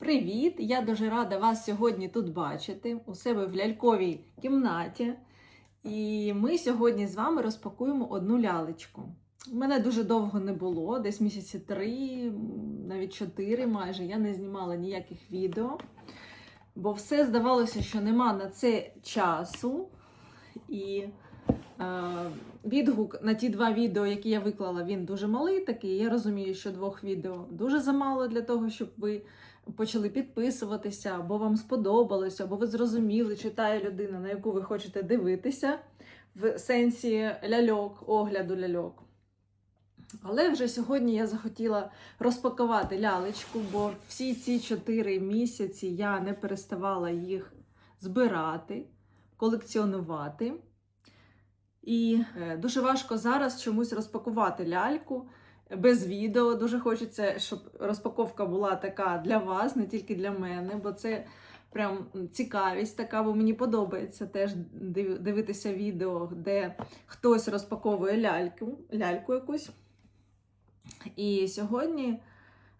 Привіт! Я дуже рада вас сьогодні тут бачити у себе в ляльковій кімнаті. І ми сьогодні з вами розпакуємо одну лялечку. Мене дуже довго не було, десь місяці три, навіть чотири майже. Я не знімала ніяких відео, бо все здавалося, що нема на це часу. І е, відгук на ті два відео, які я виклала, він дуже малий такий. Я розумію, що двох відео дуже замало для того, щоб ви почали підписуватися, або вам сподобалося, або ви зрозуміли, читає людина, на яку ви хочете дивитися в сенсі ляльок, огляду ляльок. Але вже сьогодні я захотіла розпакувати лялечку, бо всі ці чотири місяці я не переставала їх збирати, колекціонувати. І е, дуже важко зараз чомусь розпакувати ляльку без відео. Дуже хочеться, щоб розпаковка була така для вас, не тільки для мене, бо це прям цікавість така, бо мені подобається теж дивитися відео, де хтось розпаковує ляльку, ляльку якусь. І сьогодні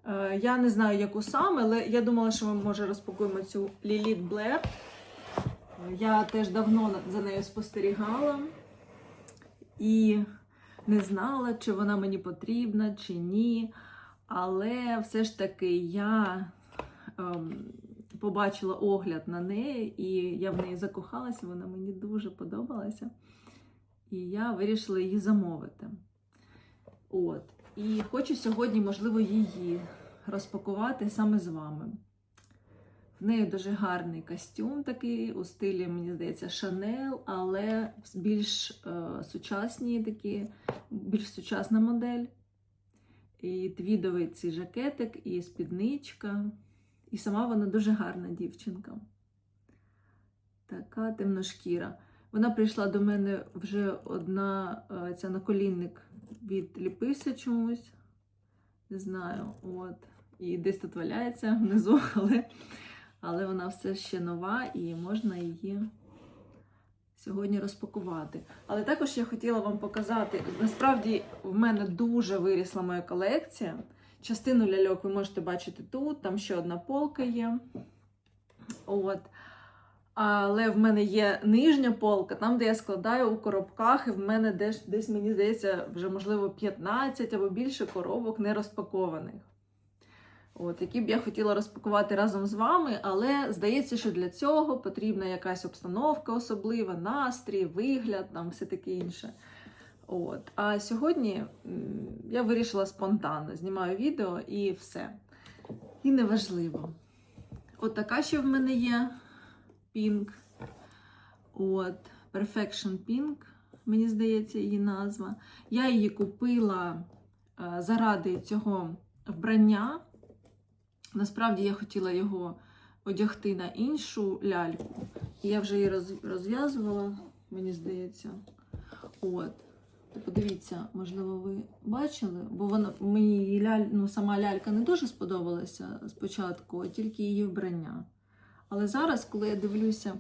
е, я не знаю, яку саме, але я думала, що ми може розпакуємо цю Ліліт Блер. Я теж давно за нею спостерігала і не знала, чи вона мені потрібна, чи ні. Але все ж таки я ем, побачила огляд на неї, і я в неї закохалася, вона мені дуже подобалася. І я вирішила її замовити. От. І хочу сьогодні, можливо, її розпакувати саме з вами. В неї дуже гарний костюм такий, у стилі, мені здається, Шанел, але більш е, сучасні такі, більш сучасна модель. І твідовий цей жакетик, і спідничка. І сама вона дуже гарна дівчинка. Така темношкіра. Вона прийшла до мене вже одна е, ця наколінник від ліпися чомусь. Не знаю, от. І десь тут валяється внизу, але, але вона все ще нова і можна її сьогодні розпакувати. Але також я хотіла вам показати, насправді в мене дуже вирісла моя колекція. Частину ляльок ви можете бачити тут, там ще одна полка є. От. Але в мене є нижня полка, там, де я складаю у коробках, і в мене десь, десь мені здається, вже, можливо, 15 або більше коробок не розпакованих. От, які б я хотіла розпакувати разом з вами, але здається, що для цього потрібна якась обстановка особлива, настрій, вигляд, там все таке інше. От. А сьогодні я вирішила спонтанно, знімаю відео і все. І неважливо. От така ще в мене є Pink. От, Perfection Pink, мені здається, її назва. Я її купила е, заради цього вбрання. Насправді я хотіла його одягти на іншу ляльку. І я вже її розв'язувала, мені здається. От. То подивіться, можливо, ви бачили, бо вона мені ляль, ну, сама лялька не дуже сподобалася спочатку, а тільки її вбрання. Але зараз, коли я дивлюся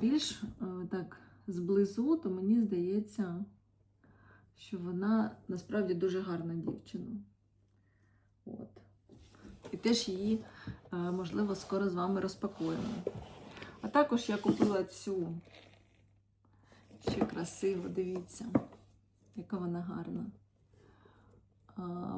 більш е, так зблизу, то мені здається, що вона насправді дуже гарна дівчина. От. І теж її, е, можливо, скоро з вами розпакуємо. А також я купила цю ще красиво, дивіться, яка вона гарна.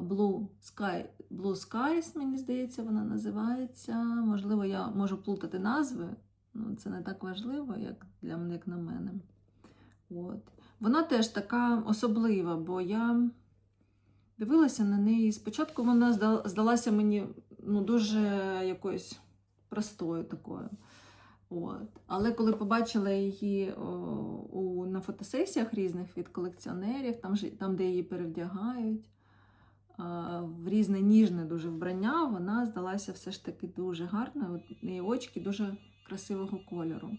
Blue Sky, Blue Skies, мені здається, вона називається. Можливо, я можу плутати назви. Ну, це не так важливо, як для мене, як на мене. От. Вона теж така особлива, бо я дивилася на неї. Спочатку вона здалася мені ну, дуже якоюсь простою такою. От. Але коли побачила її о, у, на фотосесіях різних від колекціонерів, там, там де її перевдягають, а, в різне ніжне дуже вбрання, вона здалася все ж таки дуже гарна. От, її очки дуже красивого кольору.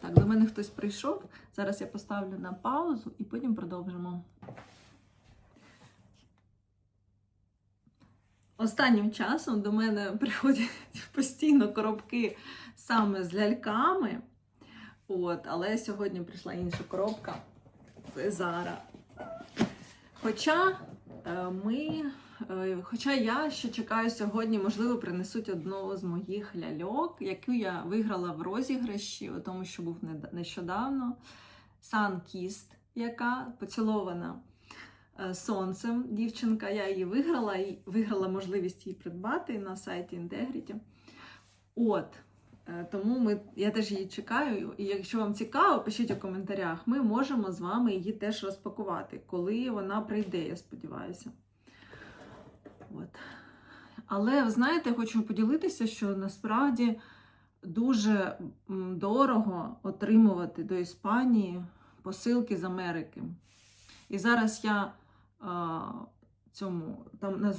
Так, до мене хтось прийшов. Зараз я поставлю на паузу і потім продовжимо. Останнім часом до мене приходять постійно коробки саме з ляльками. От, але сьогодні прийшла інша коробка. Зара. Хоча е, ми Е, Хоча я ще чекаю сьогодні, можливо, принесуть одну з моїх ляльок, яку я виграла в розіграші, у тому, що був нещодавно. Санкіст, яка поцілована сонцем дівчинка. Я її виграла і виграла можливість її придбати на сайті Integrity. От. Е, Тому ми, я теж її чекаю. І якщо вам цікаво, пишіть у коментарях. Ми можемо з вами її теж розпакувати, коли вона прийде, я сподіваюся. От. Але ви знаєте, хочу поділитися, що насправді дуже дорого отримувати до Іспанії посилки з Америки. І зараз я цьому там на,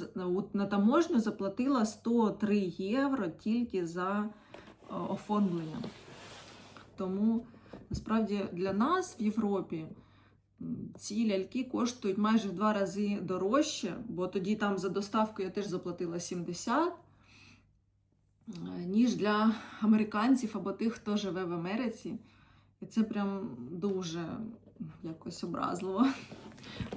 на, таможню заплатила 103 євро тільки за оформлення. Тому насправді для нас в Європі ці ляльки коштують майже в два рази дорожче, бо тоді там за доставку я теж заплатила 70, е, ніж для американців або тих, хто живе в Америці. І це прям дуже якось образливо.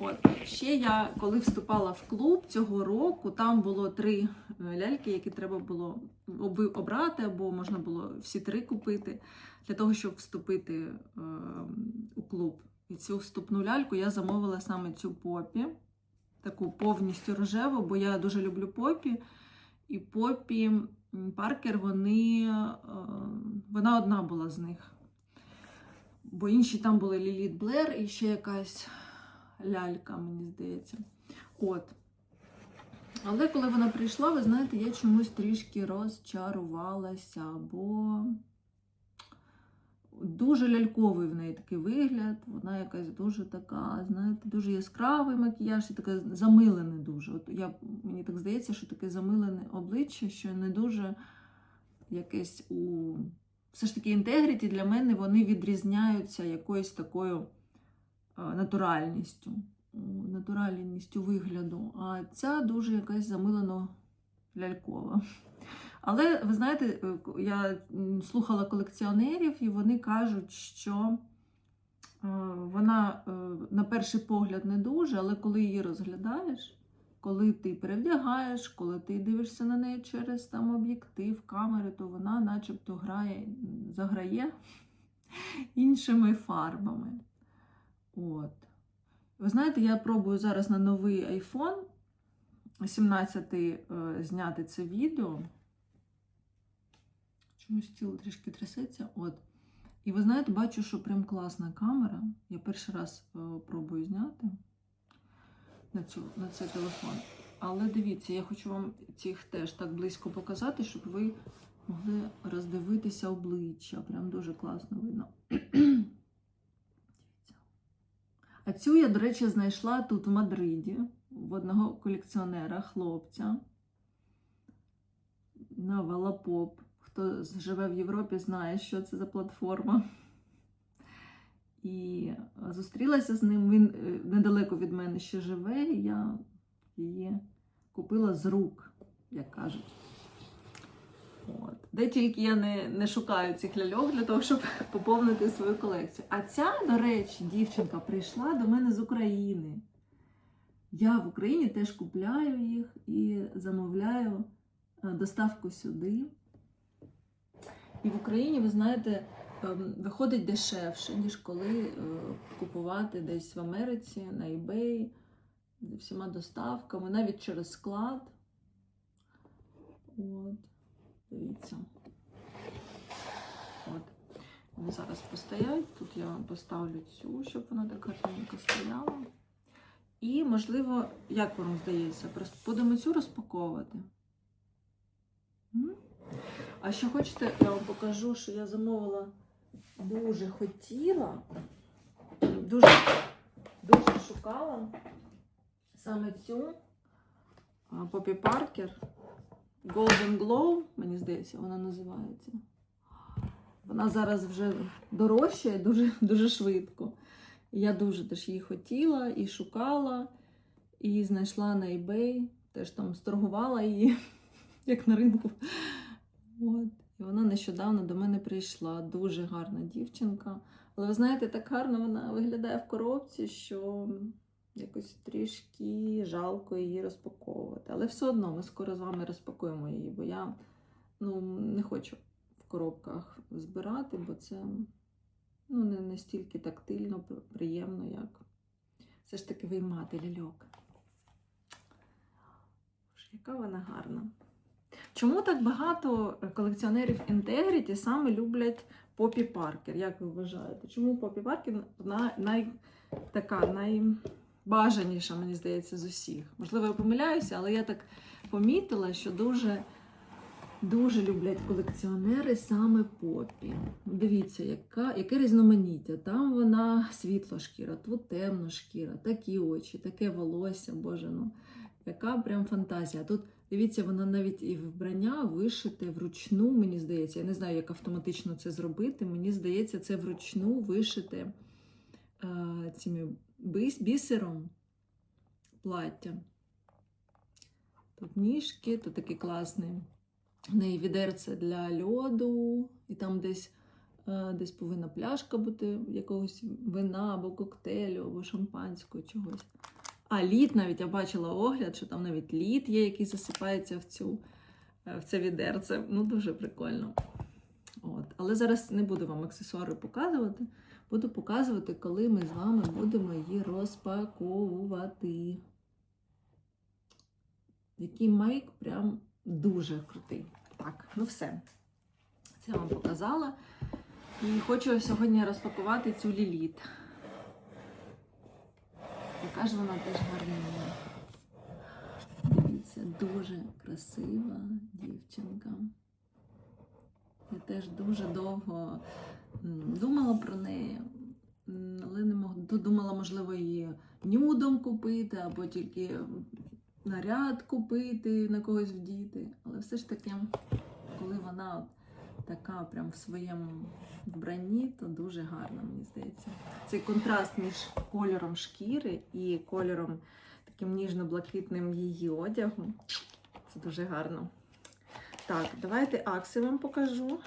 От. Ще я, коли вступала в клуб цього року, там було три е, ляльки, які треба було обрати, або можна було всі три купити для того, щоб вступити е, у клуб. І цю вступну ляльку я замовила саме цю попі, таку повністю рожеву, бо я дуже люблю попі. І попі Паркер, вони, е, вона одна була з них. Бо інші там були Ліліт Блер і ще якась лялька, мені здається. От. Але коли вона прийшла, ви знаєте, я чомусь трішки розчарувалася, бо дуже ляльковий в неї такий вигляд. Вона якась дуже така, знаєте, дуже яскравий макіяж і таке замилене дуже. От я, мені так здається, що таке замилене обличчя, що не дуже якесь у. Все ж таки, інтегріті для мене вони відрізняються якоюсь такою натуральністю, натуральністю вигляду. А ця дуже якась замилено лялькова. Але ви знаєте, е, я слухала колекціонерів, і вони кажуть, що е, вона е, на перший погляд не дуже, але коли її розглядаєш, коли ти перевдягаєш, коли ти дивишся на неї через там об'єктив, камери, то вона начебто грає, заграє іншими фарбами. От. Ви знаєте, я пробую зараз на новий iPhone 17 е, зняти це відео. Чомусь тіло трішки трясеться. От. І ви знаєте, бачу, що прям класна камера. Я перший раз е, пробую зняти на, цю, на цей телефон. Але дивіться, я хочу вам цих теж так близько показати, щоб ви могли роздивитися обличчя. Прям дуже класно видно. А цю я, до речі, знайшла тут в Мадриді в одного колекціонера, хлопця на Валапоп. Хто живе в Європі, знає, що це за платформа. І зустрілася з ним. Він е, недалеко від мене ще живе, і я її купила з рук, як кажуть. От. Де тільки я не, не шукаю цих ляльок для того, щоб поповнити свою колекцію. А ця, до речі, дівчинка прийшла до мене з України. Я в Україні теж купляю їх і замовляю е, доставку сюди. І в Україні, ви знаєте, ем, виходить дешевше, ніж коли е, купувати десь в Америці на eBay зі всіма доставками, навіть через склад. От, дивіться. От. Вони зараз постоять. Тут я поставлю цю, щоб вона так гарненько стояла. І, можливо, як вам здається, просто будемо цю розпаковувати. А що хочете, я вам покажу, що я замовила дуже хотіла, дуже, дуже шукала саме цю Попі Паркер Golden Glow, мені здається, вона називається. Вона зараз вже дорожчає дуже, дуже швидко. Я дуже теж її хотіла і шукала, і знайшла на eBay, теж там сторгувала її, як на ринку. От. І вона нещодавно до мене прийшла. Дуже гарна дівчинка. Але ви знаєте, так гарно вона виглядає в коробці, що якось трішки жалко її розпаковувати. Але все одно ми скоро з вами розпакуємо її, бо я ну, не хочу в коробках збирати, бо це ну, не настільки тактильно, приємно, як все ж таки виймати ляльок. Яка вона гарна. Чому так багато колекціонерів Integrity саме люблять Попі Паркер? Як ви вважаєте? Чому Попі Паркер на, най, така найбажаніша, мені здається, з усіх? Можливо, я помиляюся, але я так помітила, що дуже, дуже люблять колекціонери саме Попі. Дивіться, яка, яке різноманіття. Там вона світла шкіра, тут темна шкіра, такі очі, таке волосся, боже, ну яка прям фантазія. Тут Дивіться, воно навіть і вбрання вишите вручну, мені здається. Я не знаю, як автоматично це зробити. Мені здається, це вручну вишите е, цими бісером плаття. Тут ніжки, тут такий класний. В неї відерце для льоду, і там десь, е, десь повинна пляшка бути якогось вина або коктейлю, або шампанського чогось. А лід навіть я бачила огляд, що там навіть лід є, який засипається в цю е, в це відерце. Ну, дуже прикольно. От. Але зараз не буду вам аксесуари показувати. Буду показувати, коли ми з вами будемо її розпаковувати. Який майк прям дуже крутий. Так, ну все. Це я вам показала. І хочу сьогодні розпакувати цю ліліт. Яка ж вона теж гарна. Дивіться, дуже красива дівчинка. Я теж дуже довго думала про неї, але не могла. Думала, можливо, її нюдом купити, або тільки наряд купити, на когось вдіти. Але все ж таки, коли вона така прям в своєму вбранні, то дуже гарно, мені здається. Цей контраст між кольором шкіри і кольором таким ніжно-блакитним її одягу. Це дуже гарно. Так, давайте акси вам покажу.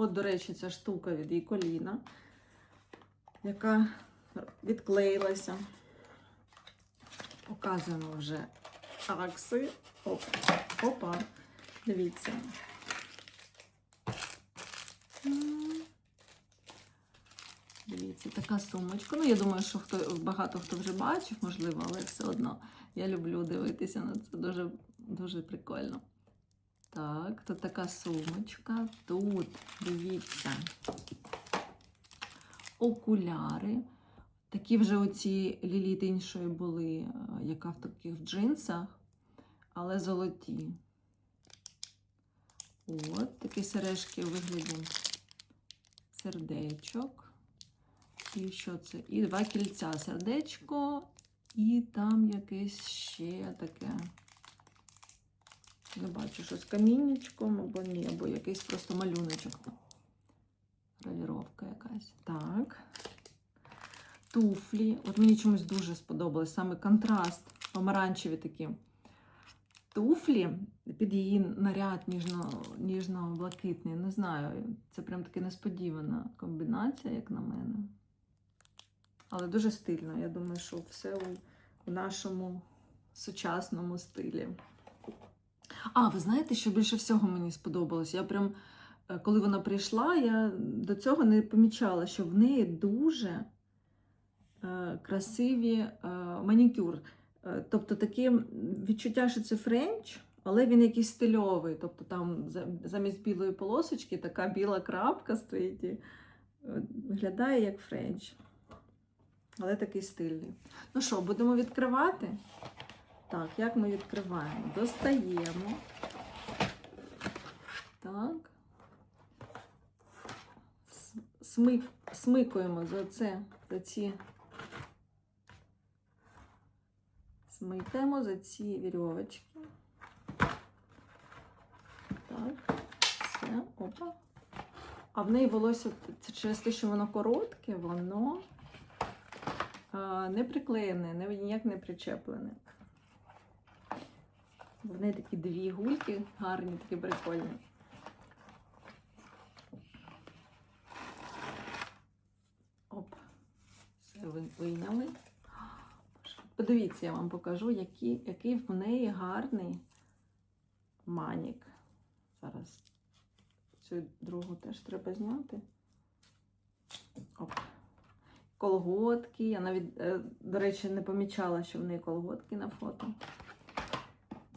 От, до речі, ця штука від її коліна, яка відклеїлася. Показуємо вже акси. Оп. Опа. Дивіться. Дивіться, така сумочка. Ну, я думаю, що хто, багато хто вже бачив, можливо, але все одно я люблю дивитися на це. Дуже, дуже прикольно. Так, тут така сумочка. Тут, дивіться, окуляри. Такі вже оці ліліти іншої були, е, яка в таких джинсах, але золоті. От, такі сережки у вигляді сердечок. І що це? І два кільця. Сердечко, і там якесь ще таке. Не бачу, що з каміннячком, або ні, або якийсь просто малюночок. Гравіровка якась. Так. Туфлі. От мені чомусь дуже сподобалось. Саме контраст, помаранчеві такі туфлі під її наряд ніжно, ніжно-блакитний. Не знаю, це прям таки несподівана комбінація, як на мене. Але дуже стильно. Я думаю, що все у нашому сучасному стилі. А, ви знаєте, що більше всього мені сподобалось? Я прям, е, коли вона прийшла, я до цього не помічала, що в неї дуже е, красиві е, манікюр. Тобто таке відчуття, що це френч, але він якийсь стильовий. Тобто там замість білої полосочки така біла крапка стоїть. І виглядає як френч. Але такий стильний. Ну що, будемо відкривати? Так, як ми відкриваємо? Достаємо. Так. Смик, смикуємо за це, за ці. Смикаємо за ці вірьовочки. Так, все, опа. А в неї волосся, це через те, що воно коротке, воно не приклеєне, ніяк не причеплене. В неї такі дві гульки гарні, такі прикольні. Оп. Все вийняли. Подивіться, я вам покажу, який, який в неї гарний манік. Зараз цю другу теж треба зняти. Оп. Колготки. Я навіть, е, до речі, не помічала, що в неї колготки на фото.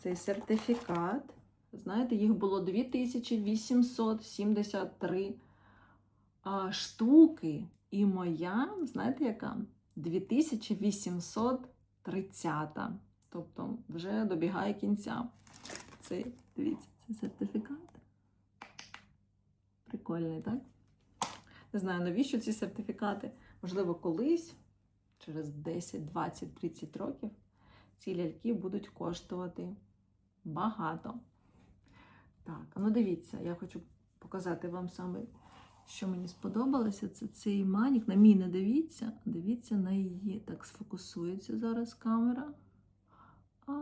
Цей сертифікат. Знаєте, їх було 2873 штуки. І моя, знаєте, яка? 2830. Тобто вже добігає кінця. Це, дивіться, це сертифікат. Прикольний, так? Не знаю, навіщо ці сертифікати? Можливо, колись, через 10, 20, 30 років, ці ляльки будуть коштувати багато. Так, ну дивіться, я хочу показати вам саме, що мені сподобалося. Це цей манік. На мій не дивіться, дивіться на її. Так, сфокусується зараз камера. А,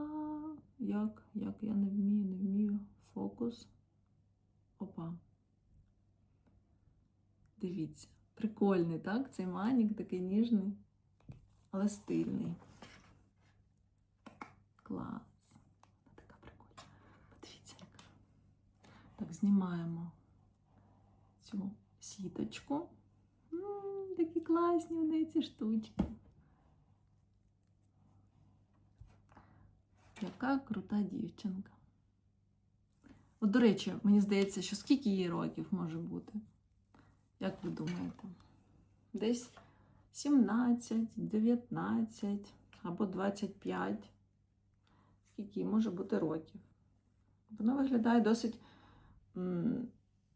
як? Як я не вмію, не вмію. Фокус. Опа. Дивіться. Прикольний, так? Цей манік такий ніжний, але стильний. Клас. Така прикольна. Подивіться, яка. Знімаємо цю сіточку. Такі класні в неї ці штучки. Яка крута дівчинка. От, до речі, мені здається, що скільки їй років може бути? Як ви думаєте? Десь 17, 19 або 25. Скільки їй може бути років? Вона виглядає досить,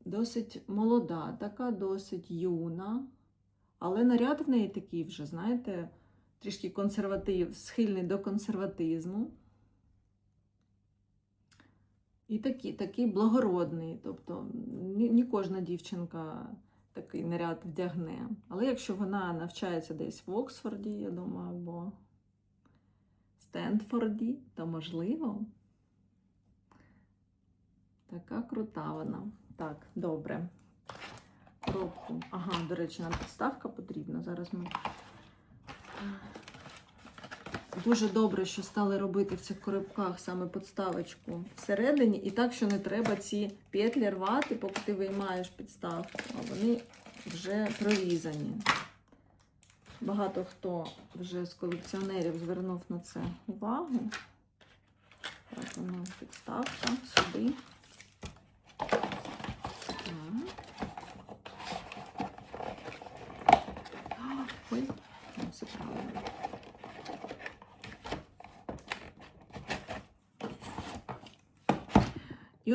досить молода, така досить юна. Але наряд в неї такий вже, знаєте, трішки консерватив, схильний до консерватизму. І такий, такий благородний. Тобто ні кожна дівчинка такий наряд вдягне. Але якщо вона навчається десь в Оксфорді, я думаю, або Стенфорді, то можливо. Така крута вона. Так, добре. Коробку. Ага, до речі, нам підставка потрібна. Зараз ми. Дуже добре, що стали робити в цих коробках саме підставочку всередині, і так, що не треба ці петлі рвати, поки ти виймаєш підставку, а вони вже прорізані. Багато хто вже з колекціонерів звернув на це увагу. Так, воно підставка сюди. Так. А, Ой, ну, все правильно.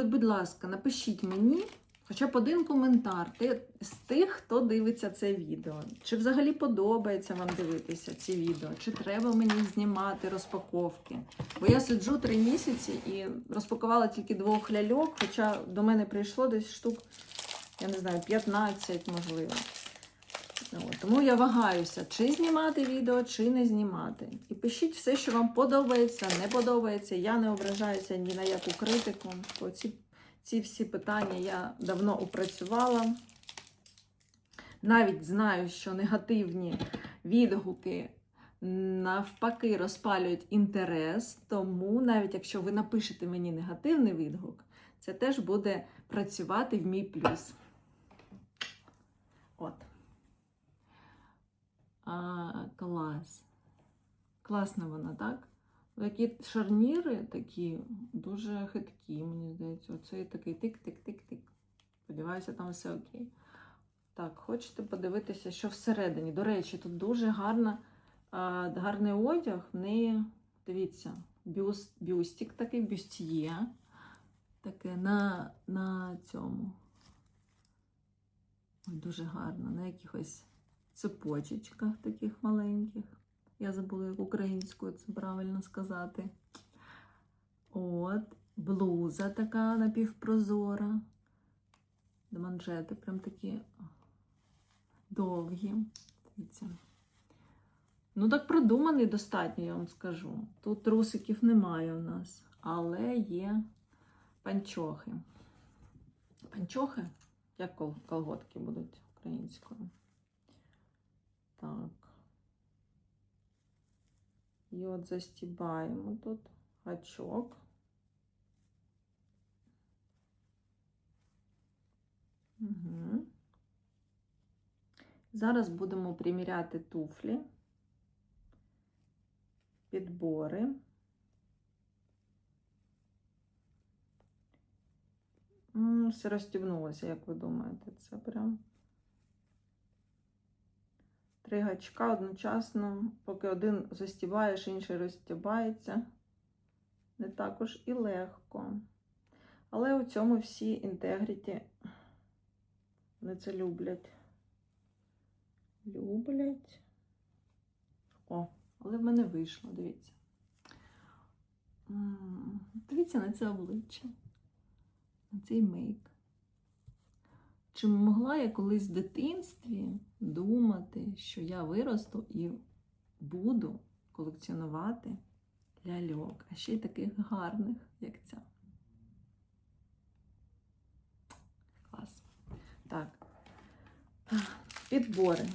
От, будь ласка, напишіть мені хоча б один коментар ти- з тих, хто дивиться це відео. Чи взагалі подобається вам дивитися ці відео, чи треба мені знімати розпаковки. Бо я сиджу три місяці і розпакувала тільки двох ляльок, хоча до мене прийшло десь штук, я не знаю, 15, можливо. От, тому я вагаюся, чи знімати відео, чи не знімати. І пишіть все, що вам подобається, не подобається. Я не ображаюся ні на яку критику. Бо ці, ці всі питання я давно опрацювала. Навіть знаю, що негативні відгуки навпаки розпалюють інтерес. Тому навіть якщо ви напишете мені негативний відгук, це теж буде працювати в мій плюс. От. А, клас. Класна вона, так? Такі шарніри такі дуже хиткі, мені здається. Оцей такий тик-тик-тик-тик. Сподіваюся, там все окей. Так, хочете подивитися, що всередині. До речі, тут дуже гарна, а, гарний одяг. В неї, дивіться, бюст, бюстик такий, бюстє. Таке на, на цьому. Дуже гарно, на якихось цепочечках таких маленьких. Я забула, як українською це правильно сказати. От, блуза така напівпрозора. Манжети прям такі довгі. Дивіться. Ну, так продуманий достатньо, я вам скажу. Тут трусиків немає у нас, але є панчохи. Панчохи? Як кол- колготки будуть українською? Так. І от застібаємо тут гачок. Угу. Зараз будемо приміряти туфлі, підбори. Все розстібнулося, як ви думаєте, це прям три гачка одночасно, поки один застібаєш, інший розстібається. Не також і легко. Але у цьому всі інтегріті вони це люблять. Люблять. О, але в мене вийшло, дивіться. Дивіться на це обличчя, на цей мейк. Чи могла я колись в дитинстві думати, що я виросту і буду колекціонувати ляльок, а ще й таких гарних, як ця. Клас. Так. Підбори.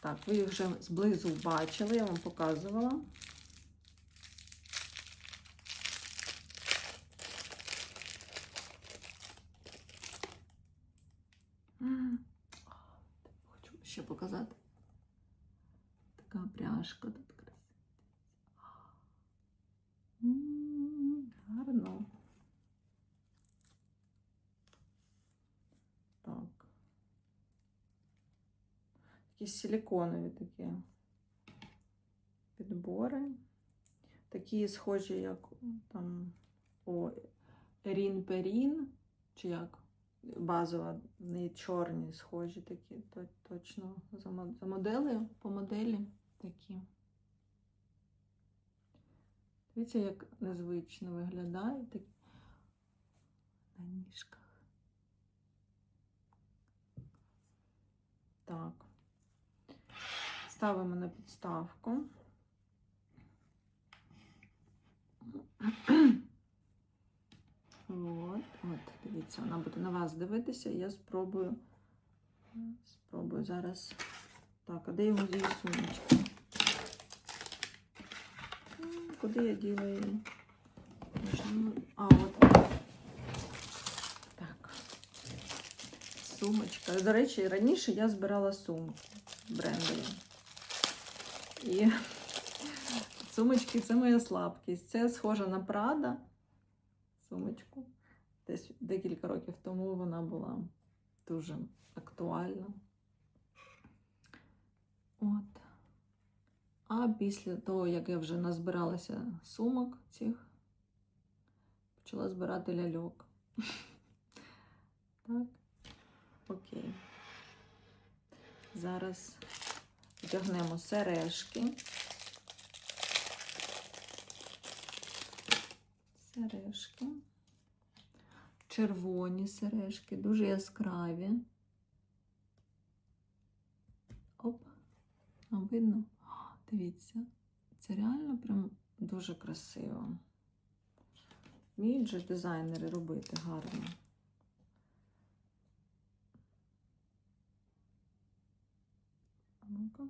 Так, ви їх вже зблизу бачили, я вам показувала. Хочу ще показати. Така пряжка тут красива. Гарно. Так. Якісь силіконові такі підбори. Такі схожі, як там о Рін Перін, чи як базова, в неї чорні схожі такі, то, точно за, моделею, по моделі такі. Дивіться, як незвично виглядає такі на ніжках. Так. Ставимо на підставку. От, от, вона буде на вас дивитися, я спробую. Спробую зараз. Так, а де його з її сумочки? Куди я діла її? А, от. Так. Сумочка. До речі, раніше я збирала сумки брендові. І сумочки це моя слабкість. Це схожа на Прада сумочку. Десь декілька років тому вона була дуже актуальна. От. А після того, як я вже назбиралася сумок цих, почала збирати ляльок. Так. Окей. Зараз вдягнемо сережки. Сережки. Червоні сережки, дуже яскраві. Оп. А видно? Дивіться, це реально прям дуже красиво. Вміють же дизайнери робити гарно. Ну-ка.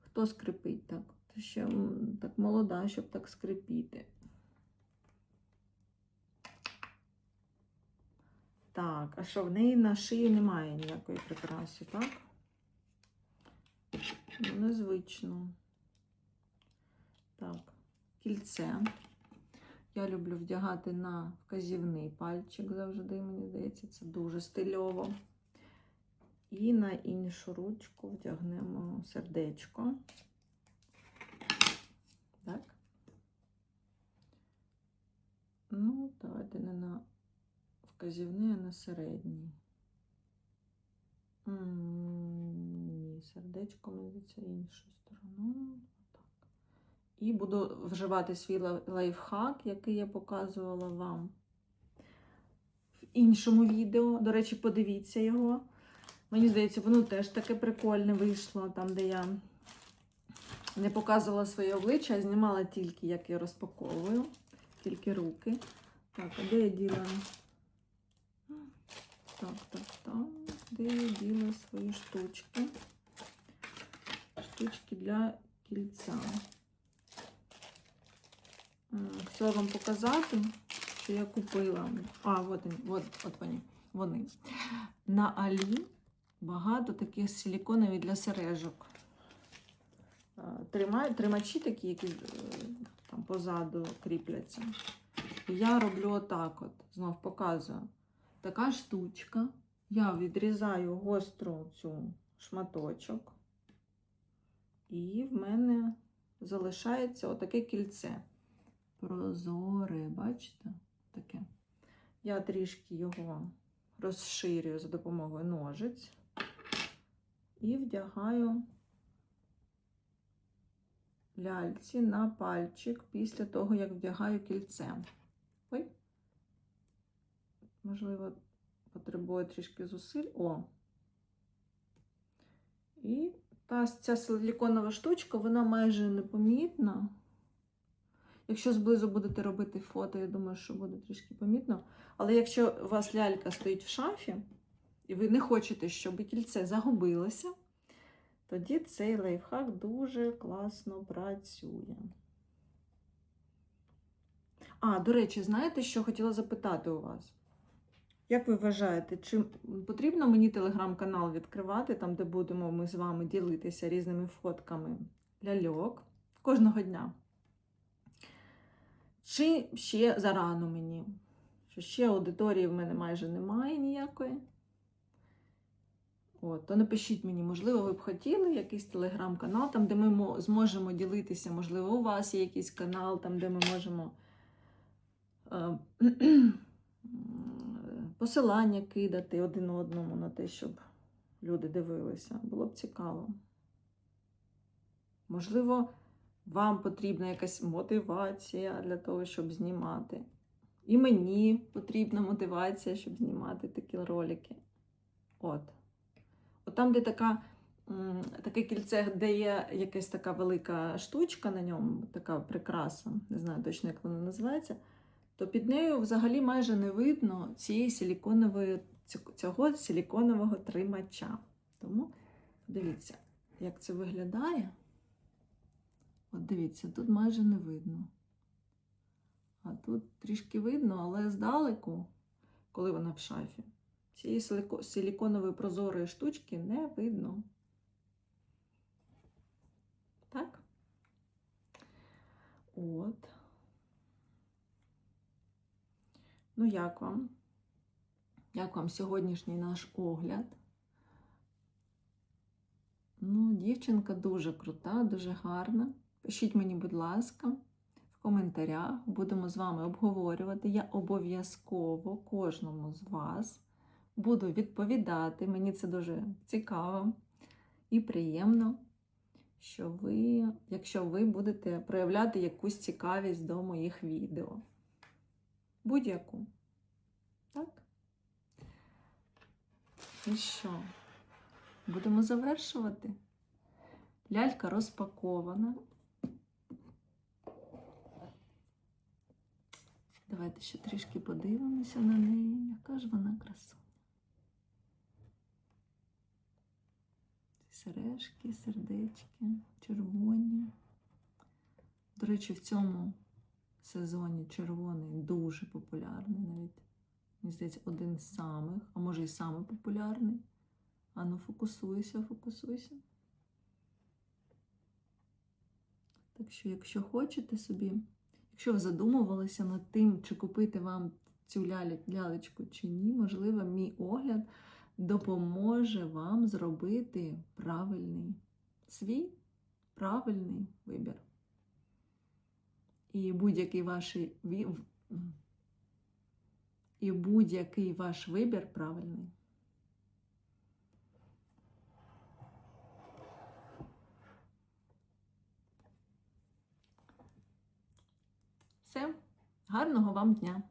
Хто скрипить так? Ще так молода, щоб так скрипіти. Так, а що в неї на шиї немає ніякої прикраси, так? Ну, незвично. Так, кільце. Я люблю вдягати на вказівний пальчик завжди, мені здається, це дуже стильово. І на іншу ручку вдягнемо сердечко. Так. Ну, давайте не на вказівний, а на середній. М, Ні, сердечко, здається, іншою стороною. Так. І буду вживати свій лайфхак, який я показувала вам в іншому відео. До речі, подивіться його. Мені здається, воно теж таке прикольне вийшло, там, де я не показувала своє обличчя, а знімала тільки, як я розпаковую, тільки руки. Так, а де я діла? Так, так, так. де я діла свої штучки. Штучки для кільця. М, Хотіла вам показати, що я купила. А, от, от, от вони. вони. На Алі багато таких силіконових для сережок. Е, тримачі такі, які е, там позаду кріпляться. Я роблю отак от, знов показую. Така штучка. Я відрізаю гостру цю шматочок. І в мене залишається отаке кільце. Прозоре, бачите? Таке. Я трішки його розширюю за допомогою ножиць і вдягаю ляльці на пальчик після того, як вдягаю кільце. Ой, можливо, потребує трішки зусиль. О. І та ця силіконова штучка, вона майже непомітна. Якщо зблизу будете робити фото, я думаю, що буде трішки помітно. Але якщо у вас лялька стоїть в шафі, і ви не хочете, щоб кільце загубилося, тоді цей лайфхак дуже класно працює. А, до речі, знаєте, що хотіла запитати у вас? Як ви вважаєте, чи потрібно мені телеграм-канал відкривати, там, де будемо ми з вами ділитися різними фотками ляльок кожного дня? Чи ще зарано мені? Що ще аудиторії в мене майже немає ніякої? От, то напишіть мені, можливо, ви б хотіли якийсь телеграм-канал, там, де ми зможемо ділитися, можливо, у вас є якийсь канал, там, де ми можемо е, посилання кидати один одному на те, щоб люди дивилися. Було б цікаво. Можливо, вам потрібна якась мотивація для того, щоб знімати. І мені потрібна мотивація, щоб знімати такі ролики. От. От там, де така, таке кільце, де є якась така велика штучка на ньому, така прикраса, не знаю точно, як вона називається, то під нею взагалі майже не видно цієї силіконової, цього силіконового тримача. Тому дивіться, як це виглядає. От дивіться, тут майже не видно. А тут трішки видно, але здалеку, коли вона в шафі, цієї силіко- силіконової прозорої штучки не видно. Так? От. Ну, як вам? Як вам сьогоднішній наш огляд? Ну, дівчинка дуже крута, дуже гарна. Пишіть мені, будь ласка, в коментарях. Будемо з вами обговорювати. Я обов'язково кожному з вас буду відповідати. Мені це дуже цікаво і приємно, що ви, якщо ви будете проявляти якусь цікавість до моїх відео. Будь-яку. Так? І що? Будемо завершувати. Лялька розпакована. Давайте ще трішки подивимося на неї. Яка ж вона красуня. Сережки, сердечки, червоні. До речі, в цьому сезоні червоний дуже популярний навіть. Мені здається, один з самих, а може і самий популярний. Ану, фокусуйся, фокусуйся. Так що, якщо хочете собі, якщо ви задумувалися над тим, чи купити вам цю лялечку чи ні, можливо, мій огляд допоможе вам зробити правильний свій правильний вибір. І будь-який ваш і будь-який ваш вибір правильний. Все, гарного вам дня!